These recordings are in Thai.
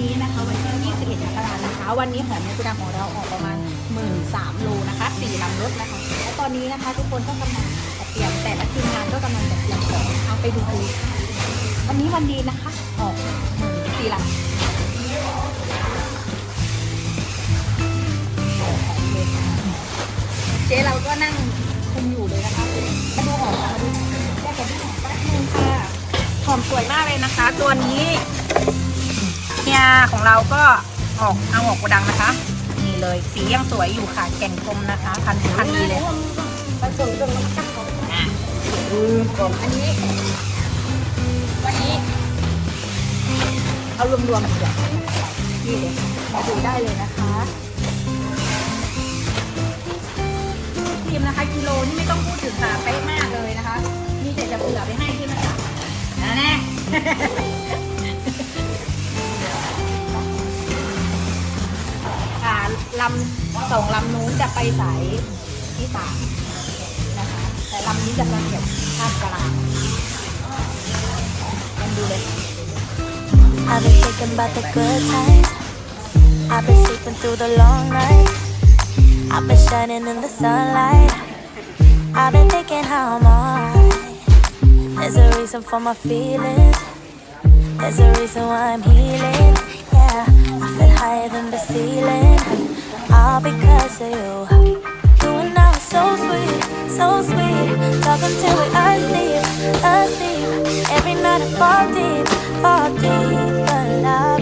นี้นะคะวันที่21กรกฎาคมนะคะ วันนี้หอมในกระดังของเราออกประมาณหมื่นสามโลนะคะสี่ลำรถนะคะและตอนนี้นะคะ ทุกคนก็กำลังจัดเตรียมแต่ละทีมงานก็กำลังจัดเตรียมของเอาไปดูกันเลยค่ะวันนี้วันดีนะคะออกสี่ลำเจ๊เราก็นั่งคุมอยู่เลยนะคะมาดูหอมกันมาดูแค่กับพี่หอมแป๊บนึงค่ะหอมสวยมากเลยนะคะ ตัวนี้ เนี่ยของเราก็ออกเอาออกกระดังนะคะ นี่เลยสียังสวยอยู่ค่ะ แก่งกลมนะคะ พันพันดีเลยอะอันนี้ วันนี้ เอารวมๆดีกว่านี่เลยมาดูได้เลยนะคะพิมนะคะกิโลนี่ไม่ต้องพูดถึงค่ะเป๊ะมากเลยนะคะมีแต่จะเผื่อไปให้ใช่ไหมคะนะแน่ ลำสองลำนู้นจะไปสายที่สามนะคะ แต่ลำนี้จะมาเก็บภาคกลางลองดูเลย I've been thinking about the good times. I've been sleeping through the long night. I've been shining in the sunlight. I've been thinking how I'm alright. There's a reason for my feelings. There's a reason why I'm healing. Yeah, All because of you. You and I were so sweet, so sweet. Talking till we asleep, asleep. Every night I fall deep, fall deep in love.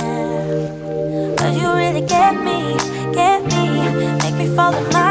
Yeah. Cause you really get me, get me. Make me fall my knees.